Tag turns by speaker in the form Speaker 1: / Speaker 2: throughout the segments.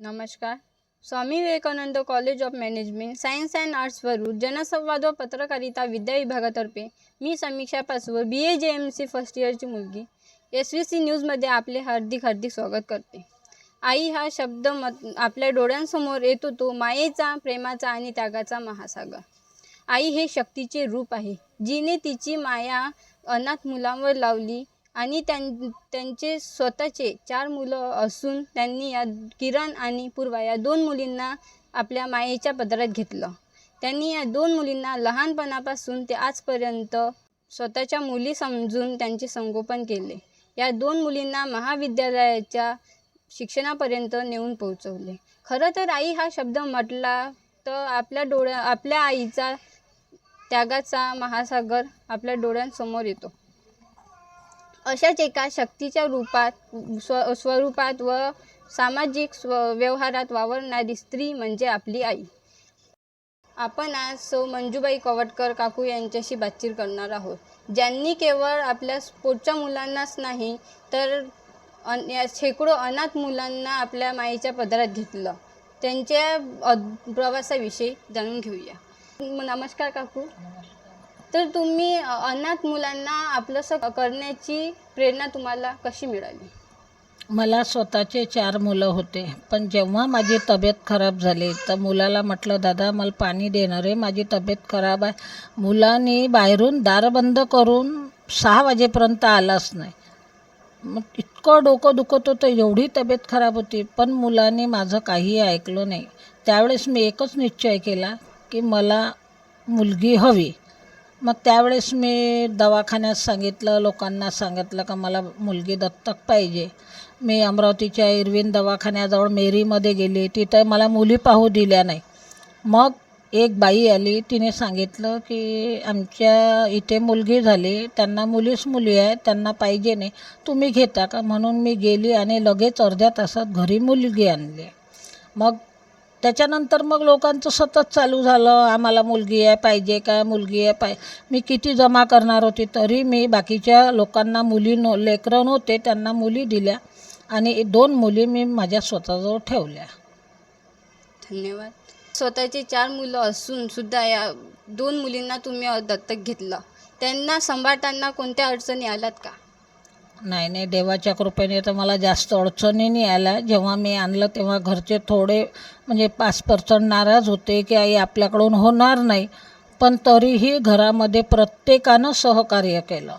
Speaker 1: नमस्कार. Swami Vivekanand college of management science and arts वरून जनसंवाद व पत्रकारिता विद्या विभागातर्फे मी समीक्षा पासवर बी ए जे एम सी फर्स्ट इयरची मुलगी. एस व्ही सी न्यूजमध्ये आपले हार्दिक हार्दिक स्वागत करते. आई हा शब्द मत आपल्या डोळ्यांसमोर येतो तो मायेचा प्रेमाचा आणि त्यागाचा महासागर. आई हे शक्तीचे रूप आहे जिने तिची माया अनाथ मुलांवर लावली आणि त्यां त्यांचे स्वतःचे चार मुलं असून त्यांनी या किरण आणि पूर्वा या दोन मुलींना आपल्या मायेच्या पदरात घेतलं. त्यांनी या दोन मुलींना लहानपणापासून ते आजपर्यंत स्वतःच्या मुली समजून त्यांचे संगोपन केले. या दोन मुलींना महाविद्यालयाच्या शिक्षणापर्यंत नेऊन पोहोचवले. खरं तर आई हा शब्द म्हटला तर आपल्या डोळ्या आपल्या आईचा त्यागाचा महासागर आपल्या डोळ्यांसमोर येतो. अशाच एका शक्तीच्या रूपात स्व स्वरूपात व सामाजिक स्व व्यवहारात वावरणारी स्त्री म्हणजे आपली आई. आपण आज सौ मंजूबाई कवटकर काकू यांच्याशी बातचीत करणार आहोत. ज्यांनी केवळ आपल्या पोटच्या मुलांनाच नाही तर अन या शेकडो अनाथ मुलांना आपल्या माईच्या पदरात घेतलं. त्यांच्या प्रवासाविषयी जाणून घेऊया. नमस्कार काकू. तर तुम्ही अनाथ मुलांना आपलंसं करण्याची प्रेरणा तुम्हाला कशी मिळाली?
Speaker 2: मला स्वतःचे चार मुलं होते. पण जेव्हा माझी तब्येत खराब झाली तर मुलाला म्हटलं दादा मला पाणी देणार आहे. माझी तब्येत खराब आहे. मुलांनी बाहेरून दार बंद करून सहा वाजेपर्यंत आलाच नाही. मग इतकं डोकं दुखत होतं एवढी तब्येत खराब होती. पण मुलांनी माझं काही ऐकलं नाही. त्यावेळेस मी एकच निश्चय केला की मला मुलगी हवी. मग त्यावेळेस मी दवाखान्यात सांगितलं लोकांना सांगितलं का मला मुलगी दत्तक पाहिजे. मी अमरावतीच्या इरविन दवाखान्याजवळ मेरीमध्ये गेली. तिथं मला मुली पाहू दिल्या नाही. मग एक बाई आली. तिने सांगितलं की आमच्या इथे मुलगी झाली. त्यांना मुलीच मुली आहे त्यांना पाहिजे नाही. तुम्ही घेता का? म्हणून मी गेली आणि लगेच अर्ध्या तासात घरी मुलगी आणली. मग त्याच्यानंतर मग लोकांचं सतत चालू झालं आम्हाला मुलगी आहे पाहिजे काय मुलगी आहे पाय मी किती जमा करणार होती तरी मी बाकीच्या लोकांना मुली नो लेकरं नव्हते त्यांना मुली दिल्या आणि दोन मुली मी माझ्या स्वतःजवळ ठेवल्या.
Speaker 1: धन्यवाद. स्वतःचे चार मुलं असून सुद्धा या दोन मुलींना तुम्ही दत्तक घेतलं. त्यांना सांभाळताना कोणत्या अडचणी आल्यात का?
Speaker 2: नाही नाही देवाच्या कृपेने तर मला जास्त अडचणी नाही आल्या. जेव्हा मी आणलं तेव्हा घरचे थोडे म्हणजे पाच पर्सेंट नाराज होते की आई आपल्याकडून होणार नाही. पण तरीही घरामध्ये प्रत्येकानं सहकार्य केलं.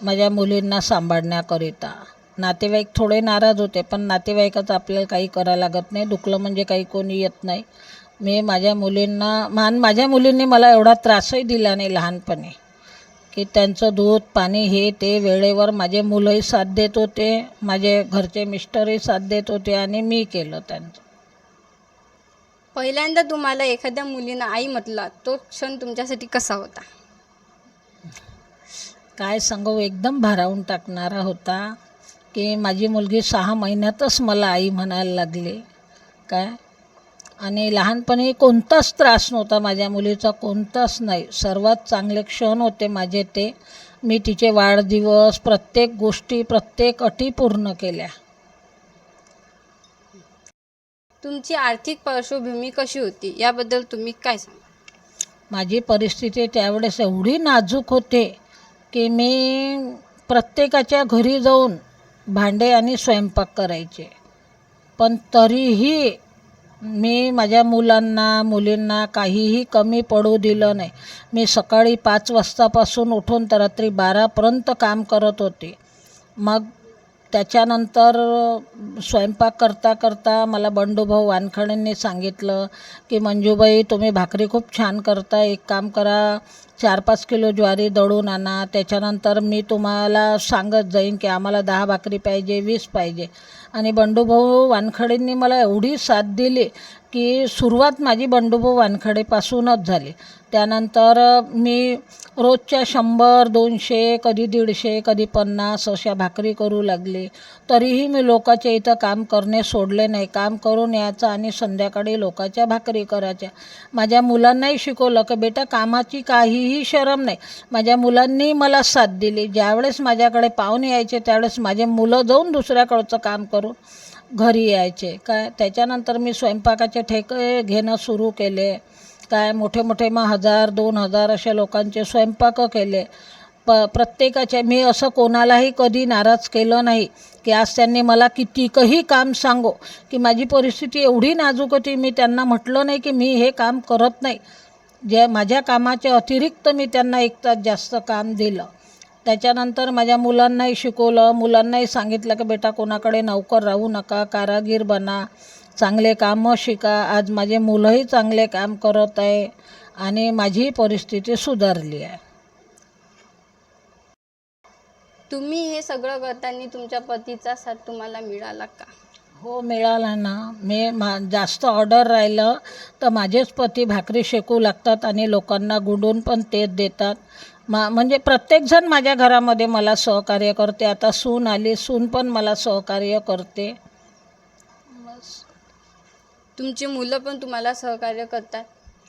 Speaker 2: माझ्या मुलींना सांभाळण्याकरिता. नातेवाईक थोडे नाराज होते पण नातेवाईकच आपल्याला काही करायला लागत नाही. दुखलं म्हणजे काही कोणी येत नाही. मी माझ्या मुलींना मान माझ्या मुलींनी मला एवढा त्रासही दिला नाही लहानपणी. की त्यांचं दूध पाणी हे ते वेळेवर माझे मुलंही साथ देत होते माझे घरचे मिस्टरही साथ देत होते आणि मी केलं त्यांचं.
Speaker 1: पहिल्यांदा तुम्हाला एखाद्या मुलीनं आई म्हटला तो क्षण तुमच्यासाठी कसा होता?
Speaker 2: काय सांगू एकदम भारावून टाकणारा होता की माझी मुलगी सहा महिन्यातच मला आई म्हणायला लागली. काय? आणि लहानपणी कोणताच त्रास नव्हता माझ्या मुलीचा कोणताच नाही. सर्वात चांगले क्षण होते माझे ते. मी तिचे वाढदिवस प्रत्येक गोष्टी प्रत्येक अटी पूर्ण केल्या.
Speaker 1: तुमची आर्थिक पार्श्वभूमी कशी होती? याबद्दल तुम्ही काय सांगा
Speaker 2: माझी परिस्थिती त्यावेळेस एवढी नाजूक होते की मी प्रत्येकाच्या घरी जाऊन भांडे आणि स्वयंपाक करायचे. पण तरीही मी माझ्या मुलांना मुलींना काहीही कमी पडू दिलं नाही. मी सकाळी पाच वाजतापासून उठून तर रात्री बारापर्यंत काम करत होते. मग त्याच्यानंतर स्वयंपाक करता करता मला बंडूभाऊ वानखडेंनी सांगितलं की मंजूबाई तुम्ही भाकरी खूप छान करता. एक काम करा चार पाच किलो ज्वारी दळून आणा. त्याच्यानंतर मी तुम्हाला सांगत जाईन की आम्हाला दहा भाकरी पाहिजे वीस पाहिजे. आणि बंडूभाऊ वानखडेंनी मला एवढी साथ दिली की सुरुवात माझी बंडूभाऊ वानखडेपासूनच झाली. त्यानंतर मी रोजच्या शंभर दोनशे कधी दीडशे कधी पन्नास अशा भाकरी करू लागले. तरीही मी लोकाच्या इथं काम करणे सोडले नाही. काम करून यायचं आणि संध्याकाळी लोकाच्या भाकरी करायच्या. माझ्या मुलांनाही शिकवलं की बेटा कामाची काहीही शरम नाही. माझ्या मुलांनी मला साथ दिली. ज्यावेळेस माझ्याकडे पाहुणे यायचे त्यावेळेस माझे मुलं जाऊन दुसऱ्याकडचं काम करून घरी यायचे. काय त्याच्यानंतर मी स्वयंपाकाचे ठेके घेणं सुरू केले. काय मोठे मोठे मग हजार दोन हजार अशा लोकांचे स्वयंपाक केले. प प्रत्येकाच्या मी असं कोणालाही कधी नाराज केलं नाही की आज त्यांनी मला कितीकही काम सांगो की माझी परिस्थिती एवढी नाजूक होती मी त्यांना म्हटलं नाही की मी हे काम करत नाही. जे माझ्या कामाच्या अतिरिक्त मी त्यांना एक तास जास्त काम दिलं. त्याच्यानंतर माझ्या मुलांनाही शिकवलं. मुलांनाही सांगितलं की बेटा कोणाकडे नौकर राहू नका कारागीर बना चांगले कामं शिका. आज माझे मुलंही चांगले काम करत आहे आणि माझी परिस्थिती सुधारली आहे.
Speaker 1: तुम्ही हे सगळं करताना तुमच्या पतीचा साथ तुम्हाला मिळाला का?
Speaker 2: हो मिळाला ना. मी मा जास्त ऑर्डर राहिलं तर माझेच पती भाकरी शेकू लागतात आणि लोकांना गुंडून पण तेच देतात. मा म्हणजे प्रत्येकजण माझ्या घरामध्ये मला सहकार्य करते. आता सून आली सून पण मला सहकार्य करते.
Speaker 1: तुमची मुलं पण तुम्हाला सहकार्य करतात?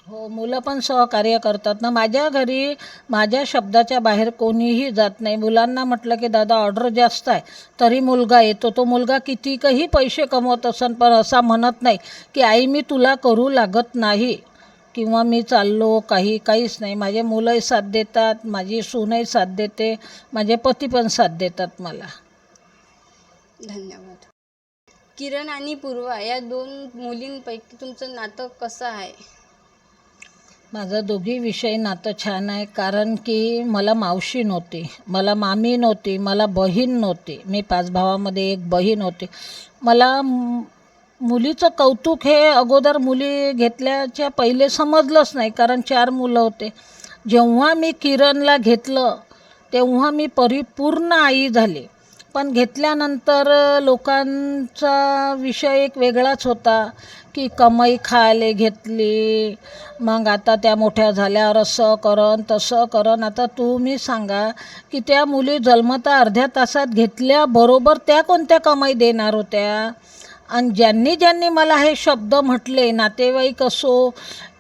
Speaker 2: हो मुलं पण सहकार्य करतात ना. माझ्या घरी माझ्या शब्दाच्या बाहेर कोणीही जात नाही. मुलांना म्हटलं की दादा ऑर्डर जास्त आहे. तरी मुलगा येतो. तो मुलगा कितीकही पैसे कमवत असन पण असा म्हणत नाही की आई मी तुला करू लागत नाही. किंवा मी चाललो काही काहीच नाही. माझे मुलंही साथ देतात माझी सूनही साथ देते माझे पती पण साथ देतात मला.
Speaker 1: धन्यवाद. किरण आणि पूर्वा या दोन मुलींपैकी तुमचं नातं कसं आहे?
Speaker 2: माझं दोघीविषयी नातं छान आहे कारण की मला मावशी नव्हती मला मामी नव्हती मला बहीण नव्हती. मी पाच भावामध्ये एक बहीण होती. मला मुलीचं कौतुक हे अगोदर मुली घेतल्याच्या पहिले समजलंच नाही कारण चार मुलं होते. जेव्हा मी किरणला घेतलं तेव्हा मी परिपूर्ण आई झाले. पण घेतल्यानंतर लोकांचा विषय एक वेगळाच होता की कमाई खायला घेतली मग आता त्या मोठ्या झाल्यावर असं करन तसं करन आता तुम्ही सांगा की त्या मुली जन्मता अर्ध्या तासात घेतल्याबरोबर त्या कोणत्या कमाई देणार होत्या? आणि ज्यांनी ज्यांनी मला हे शब्द म्हटले नातेवाईक असो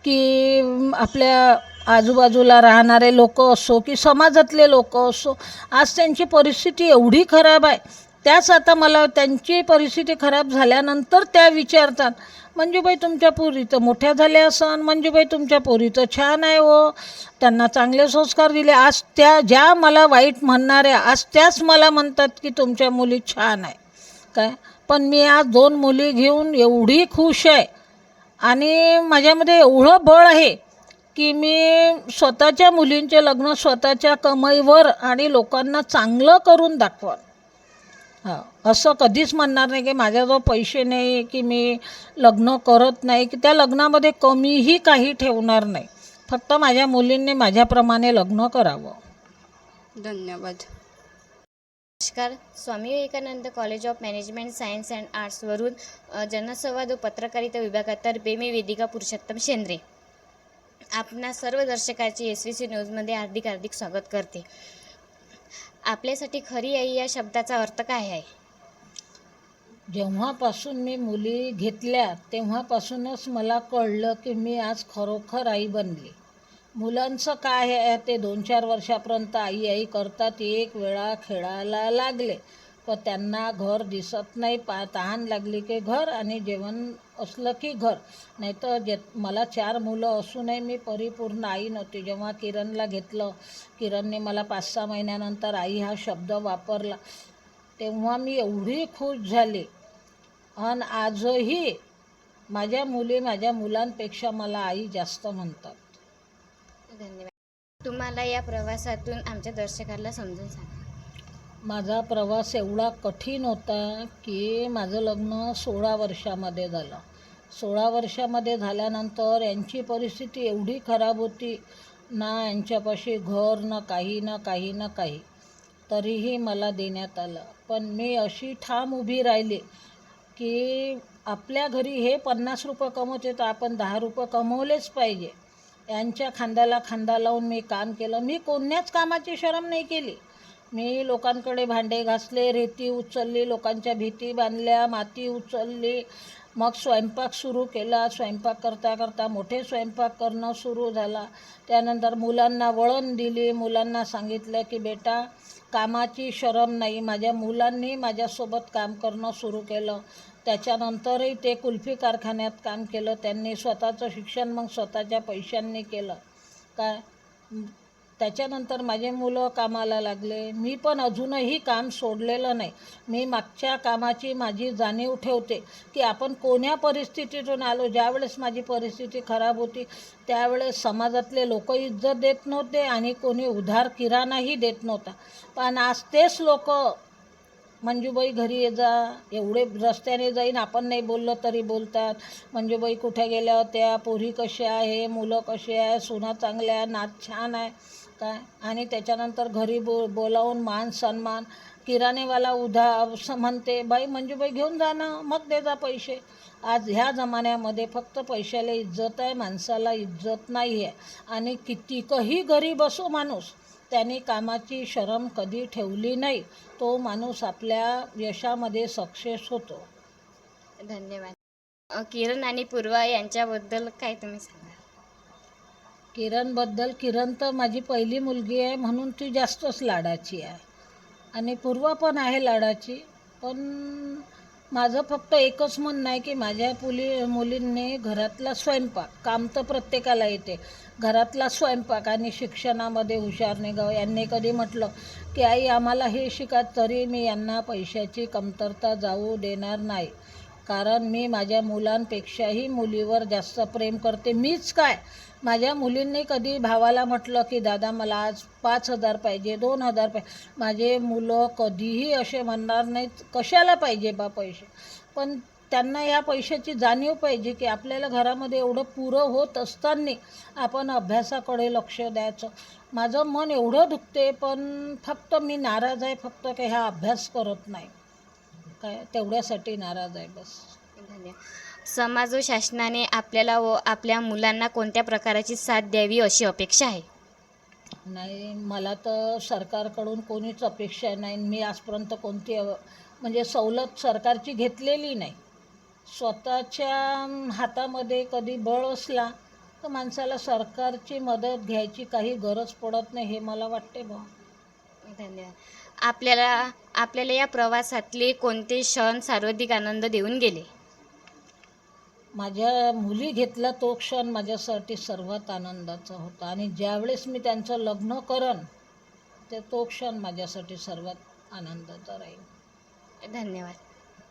Speaker 2: की आपल्या आजूबाजूला राहणारे लोक असो की समाजातले लोक असो आज त्यांची परिस्थिती एवढी खराब आहे. त्याच आता मला त्यांची परिस्थिती खराब झाल्यानंतर त्या विचारतात मंजूबाई तुमच्या पोरी तर मोठ्या झाल्या असन मंजूबाई तुमच्या पोरी तर छान आहे हो. त्यांना चांगले संस्कार दिले. आज त्या ज्या मला वाईट म्हणणाऱ्या आज त्याच मला म्हणतात की तुमच्या मुली छान आहे. काय? पण मी आज दोन मुली घेऊन एवढी खुश आहे. आणि माझ्यामध्ये एवढं बळ आहे की मी स्वतःच्या मुलींचे लग्न स्वतःच्या कमाईवर आणि लोकांना चांगलं करून दाखवा हां असं कधीच म्हणणार नाही की माझ्याजवळ पैसे नाही की मी लग्न करत नाही की त्या लग्नामध्ये कमीही काही ठेवणार नाही. फक्त माझ्या मुलींनी माझ्याप्रमाणे लग्न करावं.
Speaker 1: धन्यवाद.
Speaker 3: नमस्कार. Swami Vivekanand college of management science and आर्ट्सवरून जनसंवाद व पत्रकारिता विभागातर्फे मी वेदिका पुरुषोत्तम शेंद्रे. आपणा सर्व दर्शकाचे एस व्ही सी न्यूजमध्ये हार्दिक हार्दिक स्वागत करते. आपल्यासाठी खरी आई या शब्दाचा अर्थ काय आहे?
Speaker 2: जेव्हापासून मी मुली घेतल्या तेव्हापासूनच मला कळलं की मी आज खरोखर आई बनली. मुलांचं काय आहे ते दोन चार वर्षापर्यंत आई आई करतात एक वेळा खेळायला लागले. पण त्यांना घर दिसत नाही पा तहान लागली की घर आणि जेवण असलं की घर. नाही तर जे मला चार मुलं असूनही मी परिपूर्ण आई नव्हती. जेव्हा किरणला घेतलं किरणने मला पाच सहा महिन्यानंतर आई हा शब्द वापरला तेव्हा मी एवढी खुश झाली. आणि आजही माझ्या मुली माझ्या मुलांपेक्षा मला आई जास्त म्हणतात.
Speaker 3: धन्यवाद. तुम्हाला या प्रवासातून आमच्या दर्शकाला समजून सांगा.
Speaker 2: माझा प्रवास एवढा कठीण होता की माझं लग्न सोळा वर्षामध्ये झालं. सोळा वर्षामध्ये झाल्यानंतर यांची परिस्थिती एवढी खराब होती. ना यांच्यापाशी घर ना काही ना काही ना काही. तरीही मला देण्यात आलं. पण मी अशी ठाम उभी राहिली की आपल्या घरी हे पन्नास रुपये कमवते तर आपण दहा रुपये कमवलेच पाहिजे. यांच्या खांद्याला खांदा लावून मी काम केलं. मी कोण्याच कामाची शरम नाही केली. मी लोकांकडे भांडे घासले रेती उचलली लोकांच्या भीती बांधल्या माती उचलली. मग स्वयंपाक सुरू केला. स्वयंपाक करता करता मोठे स्वयंपाक करणं सुरू झाला. त्यानंतर मुलांना वळण दिली. मुलांना सांगितलं की बेटा कामाची शरम नाही. माझ्या मुलांनी माझ्यासोबत काम करणं सुरू केलं. त्याच्यानंतरही ते कुल्फी कारखान्यात काम केलं. त्यांनी स्वतःचं शिक्षण मग स्वतःच्या पैशांनी केलं. काय? त्याच्यानंतर माझे मुलं कामाला लागले. मी पण अजूनही काम सोडलेलं नाही. मी मागच्या कामाची माझी जाणीव ठेवते की आपण कोण्या परिस्थितीतून आलो. ज्यावेळेस माझी परिस्थिती खराब होती त्यावेळेस समाजातले लोक इज्जत देत नव्हते आणि कोणी उधार किराणाही देत नव्हता. पण आज तेच लोक मंजूबाई घरी ये जा. एवढे रस्त्याने जाईन आपण नाही बोललं तरी बोलतात. मंजूबाई कुठे गेल्या होत्या? पोरी कशा आहे? मुलं कशी आहे? सुना चांगल्या आहे? नाच छान आहे? काय? आणि त्याच्यानंतर घरी बो बोलावून मान सन्मान. किराणेवाला उधा म्हणते बाई मंजूबाई घेऊन जा ना. मग दे जा पैसे. आज ह्या जमान्यामध्ये फक्त पैशाला इज्जत आहे माणसाला इज्जत नाही आहे आणि कितीकही गरीब असो माणूस त्याने कामाची शरम कधी ठेवली नाही तो माणूस आपल्या यशामध्ये सक्सेस होतो.
Speaker 3: धन्यवाद. अ, किरण आणि पूर्वा यांच्याबद्दल काय तुम्ही सांगा
Speaker 2: किरणबद्दल किरण तर माझी पहिली मुलगी आहे म्हणून ती जास्तच लाडाची आहे. आणि पूर्वा पण आहे लाडाची पण माझं फक्त एकच म्हणणं आहे की माझ्या मुली मुलींनी घरातला स्वयंपाक काम तर प्रत्येकाला येते. घरातला स्वयंपाक आणि शिक्षणामध्ये हुशार निघावं. यांनी कधी म्हटलं की आई आम्हाला हे शिका तरी मी यांना पैशाची कमतरता जाऊ देणार नाही. कारण मी माझ्या मुलांपेक्षाही मुलीवर जास्त प्रेम करते. मीच काय? माझ्या मुलींनी कधी भावाला म्हटलं की दादा मला आज पाच हजार पाहिजे दोन हजार पाहिजे. माझे मुलं कधीही असे म्हणणार नाहीत कशाला पाहिजे बा पैसे? पण त्यांना ह्या पैशाची जाणीव पाहिजे की आपल्याला घरामध्ये एवढं पुरं होत असताना आपण अभ्यासाकडे लक्ष द्यायचं. माझं मन एवढं दुखते पण फक्त मी नाराज आहे फक्त काही हा अभ्यास करत नाही. काय तेवढ्यासाठी नाराज आहे बस.
Speaker 3: धन्यवाद समाज व शासनाने आपल्याला व आपल्या मुलांना कोणत्या प्रकारची साथ द्यावी अशी अपेक्षा आहे?
Speaker 2: नाही मला तर सरकारकडून कोणीच अपेक्षा नाही. मी आजपर्यंत कोणती म्हणजे सवलत सरकारची घेतलेली नाही. स्वतःच्या हातामध्ये कधी बळ असला तर माणसाला सरकारची मदत घ्यायची काही गरज पडत नाही हे मला वाटते बा
Speaker 3: धन्यवाद. आपल्याला आपल्याला या प्रवासातले कोणते क्षण सर्वाधिक आनंद देऊन गेले?
Speaker 2: माझ्या मुली घेतला तो क्षण माझ्यासाठी सर्वात आनंदाचा होता. आणि ज्यावेळेस मी त्यांचं लग्न करन ते तो क्षण माझ्यासाठी सर्वात आनंदाचा राहील.
Speaker 3: धन्यवाद.